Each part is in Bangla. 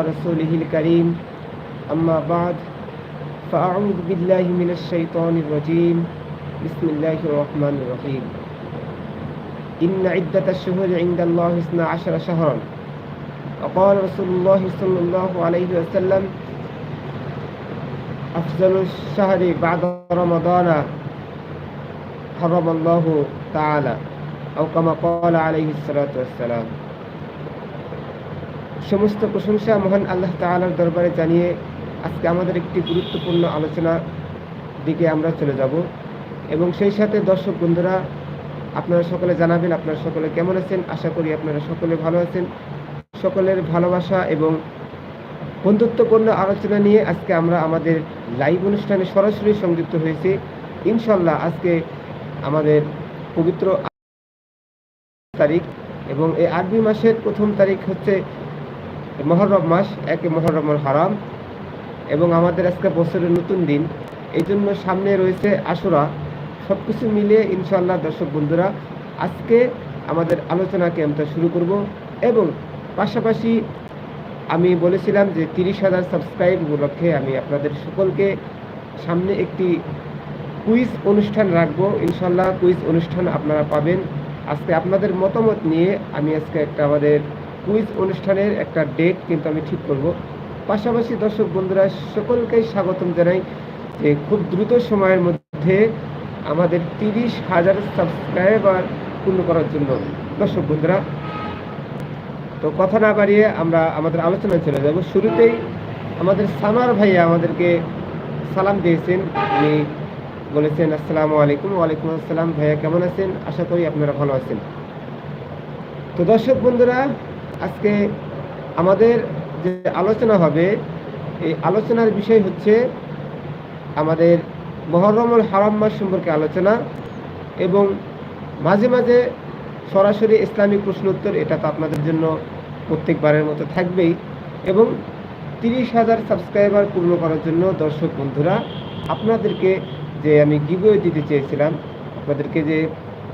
رسوله الكريم. أما بعد فأعوذ بالله من الشيطان الرجيم. بسم الله الرحمن الرحيم. إن عدة الشهور عند الله اثنا عشر شهرا. وقال رسول الله صلى الله عليه وسلم أفضل الشهر بعد رمضان حرم الله تعالى أو كما قال عليه الصلاة والسلام. সমস্ত প্রশংসা মহান আল্লাহ তাআলার দরবারে জানিয়ে আজকে আমাদের একটি গুরুত্বপূর্ণ আলোচনা দিকে আমরা চলে যাব। এবং সেই সাথে দর্শক বন্ধুরা, আপনারা সকলে জানাবেন আপনারা সকলে কেমন আছেন? আশা করি আপনারা সকলে ভালো আছেন। সকলের ভালোবাসা এবং বন্ধুত্বপূর্ণ আলোচনা নিয়ে আজকে আমরা আমাদের লাইভ অনুষ্ঠানে সরাসরি সংযুক্ত হয়েছি। ইনশাল্লাহ আজকে আমাদের পবিত্র তারিখ এবং এই আরবি মাসের প্রথম তারিখ হচ্ছে মহরম মাস, একে মহরমল হারাম। এবং আমাদের আজকে বছরের নতুন দিন। এই জন্য সামনে রয়েছে আশুরা। সব কিছু মিলিয়ে ইনশাল্লাহ দর্শক বন্ধুরা, আজকে আমাদের আলোচনাকে আমরা শুরু করব। এবং পাশাপাশি আমি বলেছিলাম যে তিরিশ হাজার সাবস্ক্রাইব উপলক্ষে আমি আপনাদের সকলকে সামনে একটি কুইজ অনুষ্ঠান রাখব। ইনশাল্লাহ কুইজ অনুষ্ঠান আপনারা পাবেন। আজকে আপনাদের মতামত নিয়ে আমি আজকে একটা আমাদের কুইজ অনুষ্ঠানের একটা ডেট কিন্তু আমি ঠিক করব। পাশাপাশি দর্শক বন্ধুরা সকলকেই স্বাগতম জানাই যে খুব দ্রুত সময়ের মধ্যে আমাদের তিরিশ হাজার সাবস্ক্রাইবার পূর্ণ করার জন্য। দর্শক বন্ধুরা, তো কথা না বাড়িয়ে আমরা আমাদের আলোচনায় চলে যাব। শুরুতেই আমাদের সানার ভাইয়া আমাদেরকে সালাম দিয়েছেন। উনি বলেছেন, আসসালামু আলাইকুম, ওয়ালাইকুম আসসালাম ভাইয়া, কেমন আছেন? আশা করি আপনারা ভালো আছেন। তো দর্শক বন্ধুরা আজকে আমাদের যে আলোচনা হবে, এই আলোচনার বিষয় হচ্ছে আমাদের মহরমুল হারাম মাস সম্পর্কে আলোচনা এবং মাঝে মাঝে সরাসরি ইসলামিক প্রশ্ন উত্তর এটা তো আপনাদের জন্য প্রত্যেকবারের মতো থাকবেই এবং তিরিশ হাজার সাবস্ক্রাইবার পূর্ণ করার জন্য দর্শক বন্ধুরা, আপনাদেরকে যে আমি গিভওয়ে দিতে চেয়েছিলাম, আপনাদেরকে যে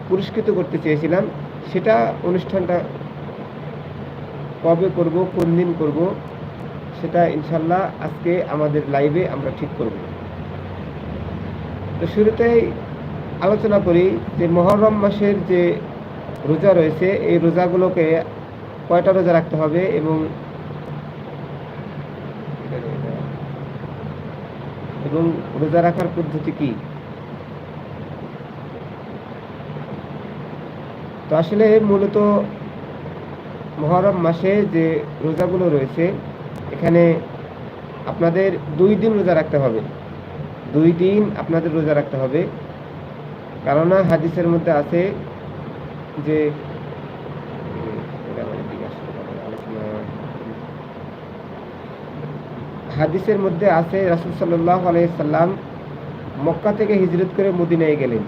পুরস্কৃত করতে চেয়েছিলাম, সেটা অনুষ্ঠানটা কবে করব, কোন দিন করব, সেটা ইনশাল্লাহ আজকে আমাদের লাইভে আমরা ঠিক করব। তো শুরুতেই আলোচনা করি যে মহরম মাসের যে রোজা রয়েছে, এই রোজাগুলোকে কয়টা রোজা রাখতে হবে এবং এবং রোজা রাখার পদ্ধতি কি? তো আসলে মূলত মহরম মাসে যে রোজাগুলো রয়েছে, এখানে আপনাদের দুই দিন রোজা রাখতে হবে। দুই দিন আপনাদের রোজা রাখতে হবে। কেননা হাদিসের মধ্যে আছে যে, হাদিসের মধ্যে আছে রাসুল সাল্লাহ আলাইসাল্লাম মক্কা থেকে হিজরত করে মদিনায় গেলেন।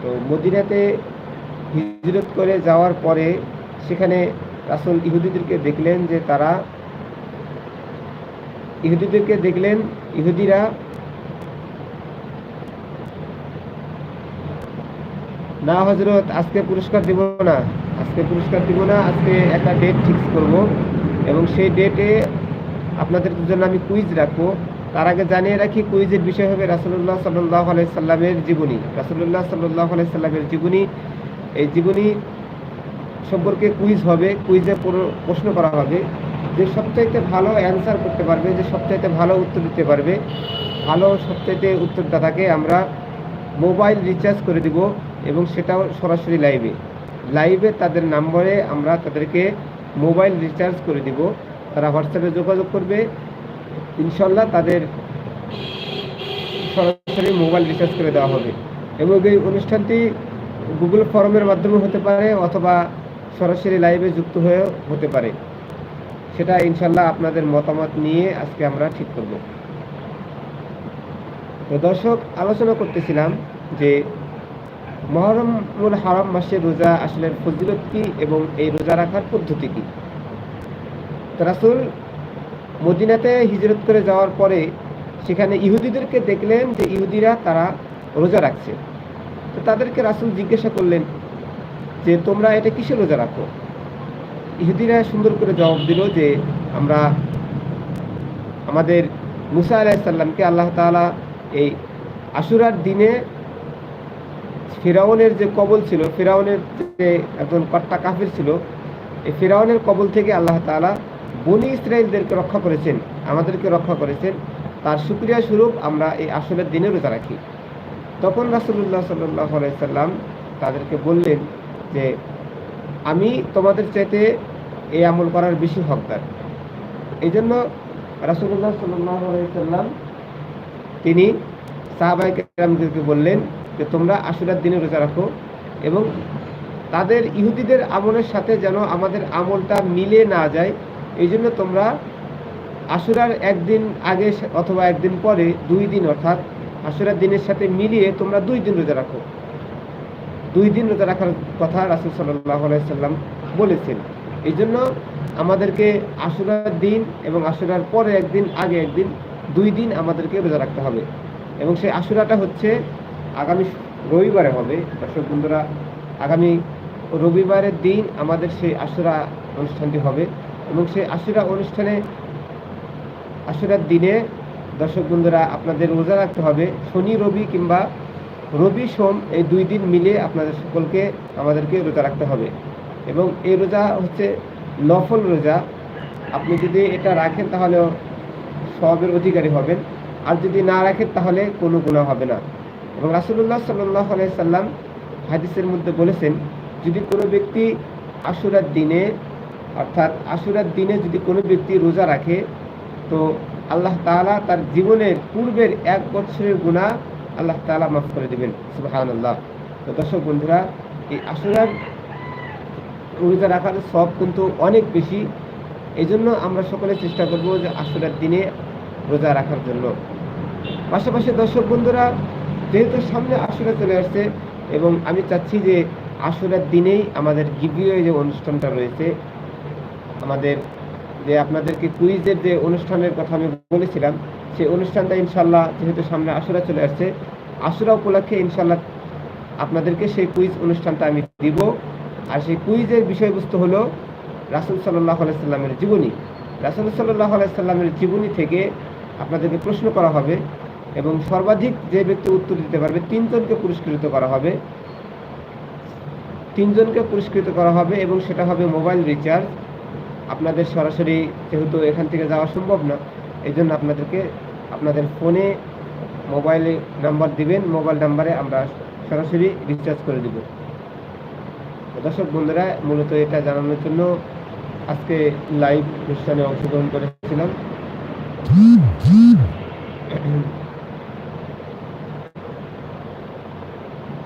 তো মদিনাতে হিজরত করে যাওয়ার পরে সেখানে রাসুল ইহুদিদেরকে দেখলেন যে তারা ইহুদিদেরকে দেখলেন, ইহুদিরা না হজরত আজকে পুরস্কার দিব না, আজকে পুরস্কার দিব না, আজকে একটা ডেট ফিক্স করব এবং সেই ডেটে আপনাদের জন্য আমি কুইজ রাখব। তার আগে জানিয়ে রাখি কুইজের বিষয় হবে রাসুল্লাহ সাল্লাহ আলাই সাল্লামের জীবনী। রাসুল্লাহ সাল্লাহ আলাই সাল্লামের জীবনী, এই জীবনী সম্পর্কে কুইজ হবে কুইজে প্রশ্ন করা হবে, যে সবচাইতে ভালো অ্যান্সার করতে পারবে, যে সবচাইতে ভালো উত্তর দিতে পারবে, ভালো সবচাইতে উত্তরদাতাকে আমরা মোবাইল রিচার্জ করে দিব এবং সেটাও সরাসরি লাইভে লাইভে তাদের নম্বরে আমরা তাদেরকে মোবাইল রিচার্জ করে দিব, তারা হোয়াটসঅ্যাপে যোগাযোগ করবে, ইনশাল্লাহ তাদের সরাসরি মোবাইল রিচার্জ করে দেওয়া হবে। এবং এই অনুষ্ঠানটি গুগল ফর্মের মাধ্যমে হতে পারে অথবা সরাসরি লাইভে যুক্ত হয়েও হতে পারে। সেটা ইনশাল্লাহ আপনাদের মতামত নিয়ে আজকে আমরা ঠিক করব। তো দর্শক, আলোচনা করতেছিলাম যে মহরমুল হারাম মাসে রোজা আসলে ফজিলত কি এবং এই রোজা রাখার পদ্ধতি কি? রাসুল মদিনাতে হিজরত করে যাওয়ার পরে সেখানে ইহুদিদেরকে দেখলেন যে ইহুদিরা তারা রোজা রাখছে। তো তাদেরকে রাসুল জিজ্ঞাসা করলেন যে তোমরা এটা কিসে রোজা রাখো? ইহুদিরা সুন্দর করে জবাব দিল যে আমরা আমাদের মুসা আলাইসাল্লামকে আল্লাহ তাআলা এই আশুরার দিনে ফেরাউনের যে কবল ছিল, ফেরাউনের যে একজন কট্টা কাফির ছিল, এই ফেরাউনের কবল থেকে আল্লাহ তাআলা বনি ইসরায়েলদেরকে রক্ষা করেছেন, আমাদেরকে রক্ষা করেছেন। তার সুক্রিয়া স্বরূপ আমরা এই আসলের দিনে রোজা রাখি। তখন রাসুল্লাহ সাল্লাহ সাল্লাম তাদেরকে বললেন যে আমি তোমাদের চাইতে এই আমল করার বেশি হকদার। এই জন্য রাসুল্লাহ সাল্লাহ সাল্লাম তিনি সাহাবাইকে বললেন যে, তোমরা আশুরার দিনে রোজা রাখো এবং তাদের ইহুদিদের আমলের সাথে যেন আমাদের আমলটা মিলে না যায়। এই জন্য তোমরা আশুরার একদিন আগে অথবা একদিন পরে দুই দিন অর্থাৎ আশুরার দিনের সাথে মিলিয়ে তোমরা দুই দিন রোজা রাখো। দুই দিন রোজা রাখার কথা রাসুল সাল্লাহ সাল্লাম বলেছেন। এই জন্য আমাদেরকে আশুরার দিন এবং আশুরার পরে একদিন, আগে একদিন, দুই দিন আমাদেরকে রোজা রাখতে হবে। এবং সেই আশুরাটা হচ্ছে আগামী রবিবারে হবে। দর্শক বন্ধুরা, আগামী রবিবারের দিন আমাদের সেই আশুরা অনুষ্ঠানটি হবে। এবং সেই আশুরা অনুষ্ঠানে, আশুরার দিনে দর্শক বন্ধুরা, আপনাদের রোজা রাখতে হবে। শনি, রবি কিংবা রবি সোম এই দুই দিন মিলে আপনাদের সকলকে আমাদেরকে রোজা রাখতে হবে। এবং এই রোজা হচ্ছে নফল রোজা। আপনি যদি এটা রাখেন তাহলে সবের অধিকারী হবেন। আর যদি না রাখেন তাহলে কোনো গুণা হবে না। এবং রাসুল্লাহ সাল্লাহ সাল্লাম হাদিসের মধ্যে বলেছেন, যদি কোনো ব্যক্তি আশুরার দিনে, অর্থাৎ আশুরার দিনে যদি কোনো ব্যক্তি রোজা রাখে, তো আল্লাহ তালা তার জীবনের পূর্বের এক বছরের গুণা আল্লাহ তালা মাফ করে দেবেন সুবাহান আল্লাহ তো দর্শক বন্ধুরা, এই আশুরার রোজা রাখার সব কিন্তু অনেক বেশি। এই জন্য আমরা সকলে চেষ্টা করব যে আশুরার দিনে রোজা রাখার জন্য। পাশাপাশি দর্শক বন্ধুরা, যেহেতু সামনে আশুরা চলে আসছে এবং আমি চাচ্ছি যে আশুরার দিনেই আমাদের গিবিও যে অনুষ্ঠানটা রয়েছে, আমাদের যে আপনাদেরকে কুইজের যে অনুষ্ঠানের কথা আমি বলেছিলাম সেই অনুষ্ঠানটা ইনশাল্লাহ যেহেতু সামনে আশুরা চলে আসছে, আশুরা উপলক্ষে ইনশাল্লাহ আপনাদেরকে সেই কুইজ অনুষ্ঠানটা আমি দিব। আর সেই কুইজের বিষয়বস্তু হলো রাসুল সাল্লাহ আলাইসাল্লামের জীবনী। রাসুল সাল্লাহ আলাইসাল্লামের জীবনী থেকে আপনাদেরকে প্রশ্ন করা হবে এবং সর্বাধিক যে ব্যক্তি উত্তর দিতে পারবে তিনজনকে পুরস্কৃত করা হবে। তিনজনকে পুরস্কৃত করা হবে এবং সেটা হবে মোবাইল রিচার্জ। আপনাদের সরাসরি যেহেতু এখান থেকে যাওয়া সম্ভব না, এই জন্য আপনাদেরকে আপনাদের ফোনে মোবাইলে নাম্বার দিবেন, মোবাইল নাম্বারে আমরা সরাসরি রিচার্জ করে দিব। দর্শক বন্ধুরা, মূলত এটা জানানোর জন্য আজকে লাইভ অনুষ্ঠানে অংশগ্রহণ করেছিলাম।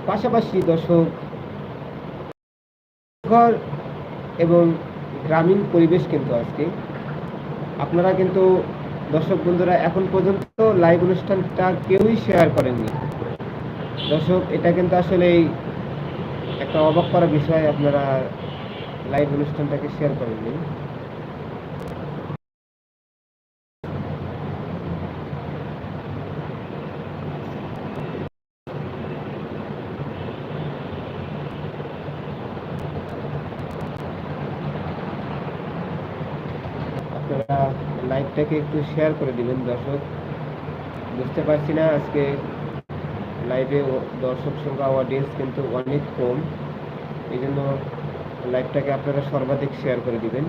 পাশাপাশি দর্শক, ঘর এবং গ্রামীণ পরিবেশ কিন্তু আজকে। আপনারা কিন্তু দর্শক বন্ধুরা, এখন পর্যন্ত লাইভ অনুষ্ঠানটা কেউই শেয়ার করেননি। দর্শক, এটা কিন্তু আসলে একটা অবাক করা বিষয়, আপনারা লাইভ অনুষ্ঠানটাকে শেয়ার করেননি আপনারা লাইভটাকে একটু শেয়ার করে দিবেন দর্শক। বুঝতে পারছি না আজকে লাইভে দর্শক সংখ্যা অডিয়েন্স কিন্তু অনেক কম। এই জন্য লাইভটাকে আপনারা সর্বাধিক শেয়ার করে দিবেন।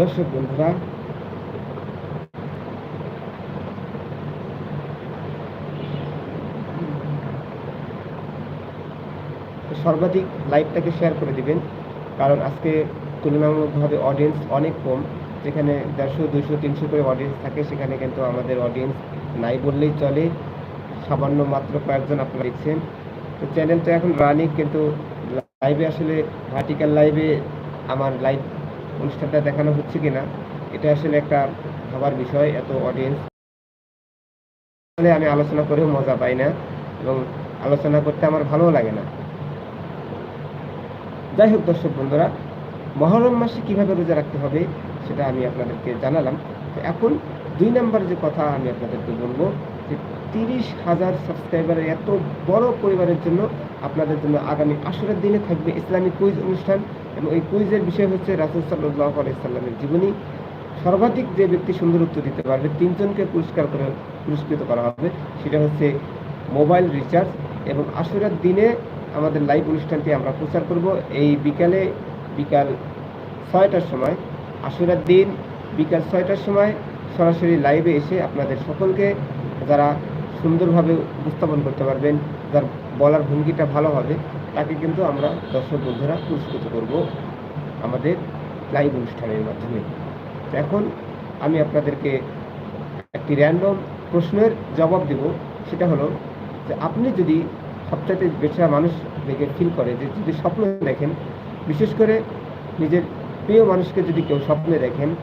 দর্শক বন্ধুরা, সর্বাধিক লাইভটাকে শেয়ার করে দিবেন, কারণ আজকে তুলনামূলকভাবে অডিয়েন্স অনেক কম, যেখানে দেড়শো দুশো তিনশো করে অডিয়েন্স থাকে, সেখানে কিন্তু আমাদের অডিয়েন্স নাই বললেই চলে। সামান্য মাত্র কয়েকজন আপনারা দেখছেন। তো চ্যানেলটা এখন রানিং কিন্তু লাইভে আসলে ভার্টিক্যাল লাইভে আমার লাইভ অনুষ্ঠানটা দেখানো হচ্ছে কিনা, এটা আসলে একটা ভাবার বিষয়, এত অডিয়েন্স তাহলে আমি আলোচনা করেও মজা পাই না এবং আলোচনা করতে আমার ভালোও লাগে না। যাই হোক দর্শক বন্ধুরা, মহরম মাসে কীভাবে রোজা রাখতে হবে সেটা আমি আপনাদেরকে জানালাম। এখন দুই নাম্বার যে কথা আমি আপনাদেরকে বলব, যে তিরিশ হাজার সাবস্ক্রাইবারের এত বড় পরিবারের জন্য আপনাদের জন্য আগামী আসরের দিনে থাকবে ইসলামিক কুইজ অনুষ্ঠান। এবং এই কুইজের বিষয় হচ্ছে রাসুল সাল্লাহ আলাইসাল্লামের জীবনী। সর্বাধিক যে ব্যক্তি সুন্দর উত্তর দিতে পারবে, তিনজনকে পুরস্কার করে পুরস্কৃত করা হবে, সেটা হচ্ছে মোবাইল রিচার্জ এবং আসরের দিনে আমাদের লাইভ অনুষ্ঠানটি আমরা প্রচার করব। এই বিকালে বিকাল ছয়টার সময় আশুরার দিন বিকাল ছয়টার সময় সরাসরি লাইভে এসে আপনাদের সকলকে যারা সুন্দরভাবে উপস্থাপন করতে পারবেন, যার বলার ভঙ্গিটা ভালো হবে তাকে কিন্তু আমরা দর্শক বন্ধুরা পুরস্কৃত করব আমাদের লাইভ অনুষ্ঠানের মাধ্যমে। এখন আমি আপনাদেরকে একটি র্যান্ডম প্রশ্নের জবাব দেব। সেটা হলো যে আপনি যদি সবচাইতে বেশিরা মানুষ দেখে ফিল করে যে যদি স্বপ্ন দেখেন, বিশেষ করে নিজের প্রিয় মানুষকে যদি কেউ স্বপ্নে দেখেন,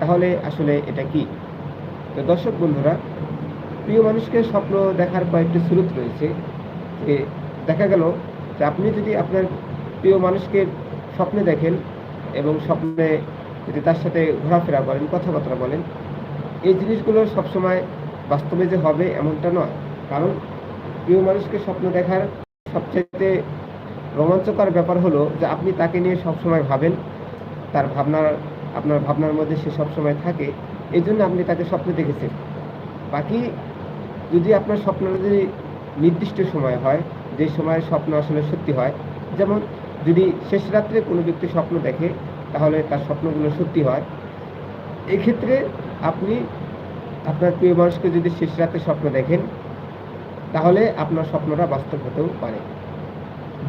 তাহলে আসলে এটা কি? তো দর্শক বন্ধুরা, প্রিয় মানুষকে স্বপ্ন দেখার কয়েকটি স্রোত রয়েছে। যে দেখা গেল যে আপনি যদি আপনার প্রিয় মানুষকে স্বপ্নে দেখেন এবং স্বপ্নে যদি তার সাথে ঘোরাফেরা করেন, কথাবার্তা বলেন, এই জিনিসগুলো সবসময় বাস্তবে যে হবে এমনটা নয়। কারণ প্রিয় মানুষকে স্বপ্ন দেখার সবচাইতে রোমাঞ্চকর ব্যাপার হলো যে আপনি তাকে নিয়ে সবসময় ভাবেন, তার ভাবনার, আপনার ভাবনার মধ্যে সে সবসময় থাকে এই জন্য আপনি তাকে স্বপ্ন দেখেছেন। বাকি যদি আপনার স্বপ্নটা যদি নির্দিষ্ট সময় হয় যে সময়ের স্বপ্ন আসলে সত্যি হয়। যেমন যদি শেষ রাত্রে কোনো ব্যক্তি স্বপ্ন দেখে, তাহলে তার স্বপ্নগুলো সত্যি হয়। এক্ষেত্রে আপনি আপনার প্রিয় মানুষকে যদি শেষ রাতে স্বপ্ন দেখেন, তাহলে আপনার স্বপ্নটা বাস্তব হতেও পারে।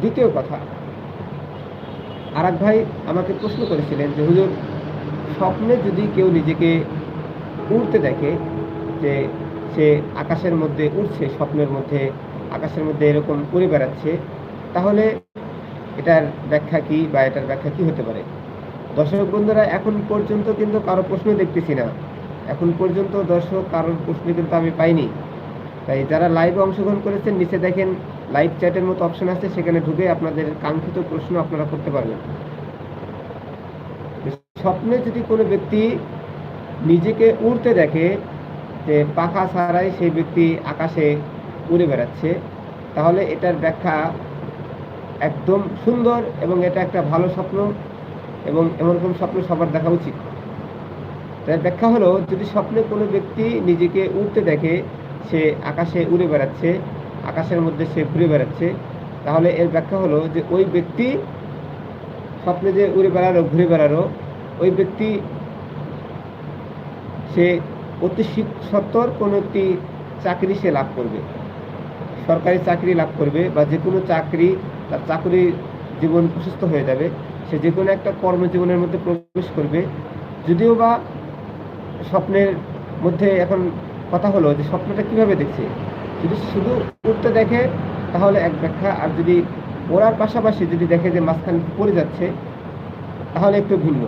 দ্বিতীয় কথা আর ভাই আমাকে প্রশ্ন করেছিলেন যে, হুজুর, স্বপ্নে যদি কেউ নিজেকে উড়তে দেখে যে সে আকাশের মধ্যে উড়ছে, স্বপ্নের মধ্যে আকাশের মধ্যে এরকম উড়ে বেড়াচ্ছে, তাহলে এটার ব্যাখ্যা কি বা এটার ব্যাখ্যা কি হতে পারে? দর্শক বন্ধুরা, এখন পর্যন্ত কিন্তু কারও প্রশ্ন দেখতেছি না। এখন পর্যন্ত দর্শক কারোর প্রশ্ন কিন্তু আমি পাইনি। তাই যারা লাইভে অংশগ্রহণ করেছেন, নিচে দেখেন লাইভ চ্যাটের মতো অপশন আছে, সেখানে ঢুকে আপনাদের কাঙ্ক্ষিত প্রশ্ন আপনারা করতে পারবেন। স্বপ্নে যদি কোনো ব্যক্তি নিজেকে উড়তে দেখে যে পাখা ছাড়াই সেই ব্যক্তি আকাশে উড়ে বেড়াচ্ছে, তাহলে এটার ব্যাখ্যা একদম সুন্দর এবং এটা একটা ভালো স্বপ্ন এবং এমনরকম স্বপ্ন সবার দেখা উচিত। তার ব্যাখ্যা হলো, যদি স্বপ্নে কোনো ব্যক্তি নিজেকে উড়তে দেখে, সে আকাশে উড়ে বেড়াচ্ছে, আকাশের মধ্যে সে ঘুরে বেড়াচ্ছে, তাহলে এর ব্যাখ্যা হলো যে ওই ব্যক্তি স্বপ্নে যে উড়ে বেড়ালো, ঘুরে বেড়ালো, ওই ব্যক্তি সে অতি সত্তর কোনো একটি চাকরি সে লাভ করবে। সরকারি চাকরি লাভ করবে বা যে কোনো চাকরি, তার চাকরি জীবন সুস্থ হয়ে যাবে, সে যে কোনো একটা কর্মজীবনের মধ্যে প্রবেশ করবে। যদিও বা স্বপ্নের মধ্যে এখন কথা হলো যে স্বপ্নটা কীভাবে দেখছে? যদি শুধু উঠতে দেখে, তাহলে এক ব্যাখ্যা। আর যদি ওড়ার পাশাপাশি যদি দেখে যে মাঝখানে পড়ে যাচ্ছে, তাহলে একটু ভিন্ন।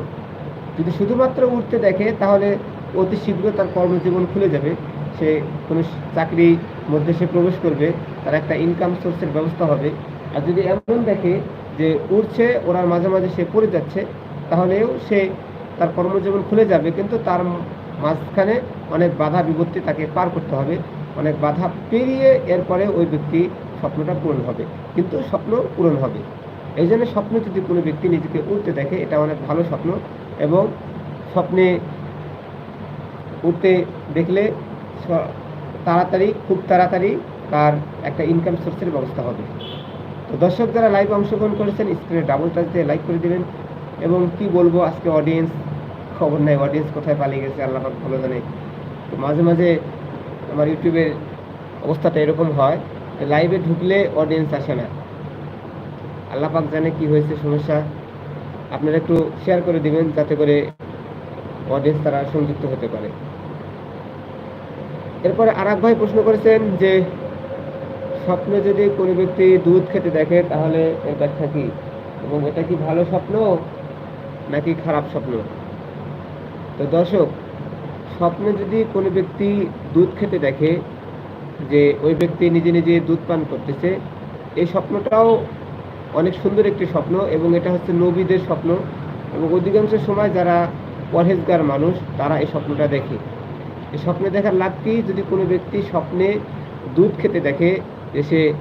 যদি শুধুমাত্র উঠতে দেখে, তাহলে অতি শীঘ্র তার কর্মজীবন খুলে যাবে। সে কোনো চাকরির মধ্যে সে প্রবেশ করবে, তার একটা ইনকাম সোর্সের ব্যবস্থা হবে। আর যদি এমন দেখে যে উঠছে ওরার মাঝে মাঝে সে পড়ে যাচ্ছে, তাহলেও সে তার কর্মজীবন খুলে যাবে। কিন্তু তার মাঝখানে অনেক বাধা বিপত্তি তাকে পার করতে হবে। অনেক বাধা পেরিয়ে এরপরে ওই ব্যক্তি স্বপ্নটা পূরণ হবে। কিন্তু স্বপ্ন পূরণ হবে। এই জন্য স্বপ্ন যদি কোনো ব্যক্তি নিজেকে উঠতে দেখে, এটা অনেক ভালো স্বপ্ন। এবং স্বপ্নে উঠতে দেখলে তাড়াতাড়ি, খুব তাড়াতাড়ি তার একটা ইনকাম সোর্সের ব্যবস্থা হবে। তো দর্শক যারা লাইভ অংশগ্রহণ করেছেন স্ক্রিনে ডাবল টাচ দিয়ে লাইক করে দেবেন। এবং কি বলব, আজকে অডিয়েন্স খবর নেই অডিয়েন্স কোথায় পালিয়ে গেছে, আল্লাহ ভালো জানে। তো মাঝে মাঝে আমার ইউটিউবের অবস্থাটা এরকম হয় লাইভে ঢুকলে অডিয়েন্স আসে না। আল্লাহ পাক জানে কি হয়েছে, সমস্যা। আপনারা একটু শেয়ার করে দিবেন, যাতে করে অডিয়েন্স তারা সংযুক্ত হতে পারে। এরপরে আর এক ভাই প্রশ্ন করেছেন যে, স্বপ্নে যদি কোনো ব্যক্তি দুধ খেতে দেখে, তাহলে এর ব্যাখ্যা কি? এবং এটা কি ভালো স্বপ্ন নাকি খারাপ স্বপ্ন? তো দর্শক, স্বপ্নে যদি কোনো ব্যক্তি দুধ খেতে দেখে যে ওই ব্যক্তি নিজে নিজে দুধ পান করতেছে, এই স্বপ্নটাও অনেক সুন্দর একটি স্বপ্ন এবং এটা হচ্ছে নবীদের স্বপ্ন। এবং অধিকাংশ সময় যারা পরহেজগার মানুষ, তারা এই স্বপ্নটা দেখে। এই স্বপ্নে দেখার লাভ কি? যদি কোনো ব্যক্তি স্বপ্নে দুধ খেতে দেখে, যে সে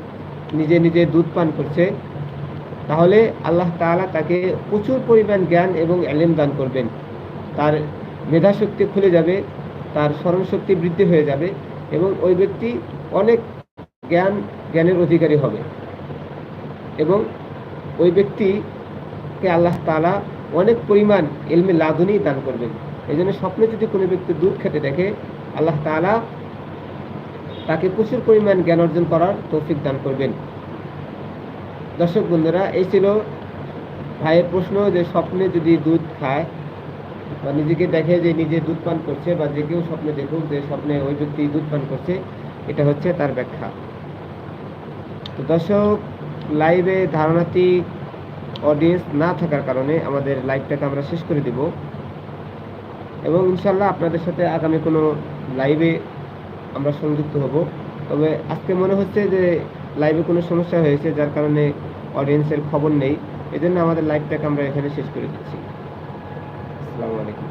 নিজে নিজে দুধ পান করছে, তাহলে আল্লাহ তাআলা তাকে প্রচুর পরিমাণ জ্ঞান এবং অ্যালেম দান করবেন। তার মেধাশক্তি খুলে যাবে, তার স্মরণশক্তি বৃদ্ধি হয়ে যাবে এবং ওই ব্যক্তি অনেক জ্ঞান, জ্ঞানের অধিকারী হবে। এবং ওই ব্যক্তিকে আল্লাহ তাআলা অনেক পরিমাণ এলমে লাদুনি দান করবেন। এই জন্য স্বপ্নে যদি কোনো ব্যক্তি দুধ খেতে দেখে, আল্লাহ তাআলা তাকে প্রচুর পরিমাণ জ্ঞান অর্জন করার তৌফিক দান করবেন। দর্শক বন্ধুরা, এই ছিল ভাইয়ের প্রশ্ন যে স্বপ্নে যদি দুধ খায় বা নিজেকে দেখে যে নিজে দুধ পান করছে বা যে কেউ স্বপ্নে দেখুক যে স্বপ্নে ওই ব্যক্তি দুধ পান করছে, এটা হচ্ছে তার ব্যাখ্যা। তো দর্শক লাইভে ধারণাত্মক অডিয়েন্স না থাকার কারণে আমাদের লাইভটাকে আমরা শেষ করে দেব। এবং ইনশাল্লাহ আপনাদের সাথে আগামী কোনো লাইভে আমরা সংযুক্ত হব। তবে আজকে মনে হচ্ছে যে লাইভে কোনো সমস্যা হয়েছে, যার কারণে অডিয়েন্সের খবর নেই। এজন্য আমাদের লাইভটাকে আমরা এখানে শেষ করে দিচ্ছি। আসসালামু আলাইকুম।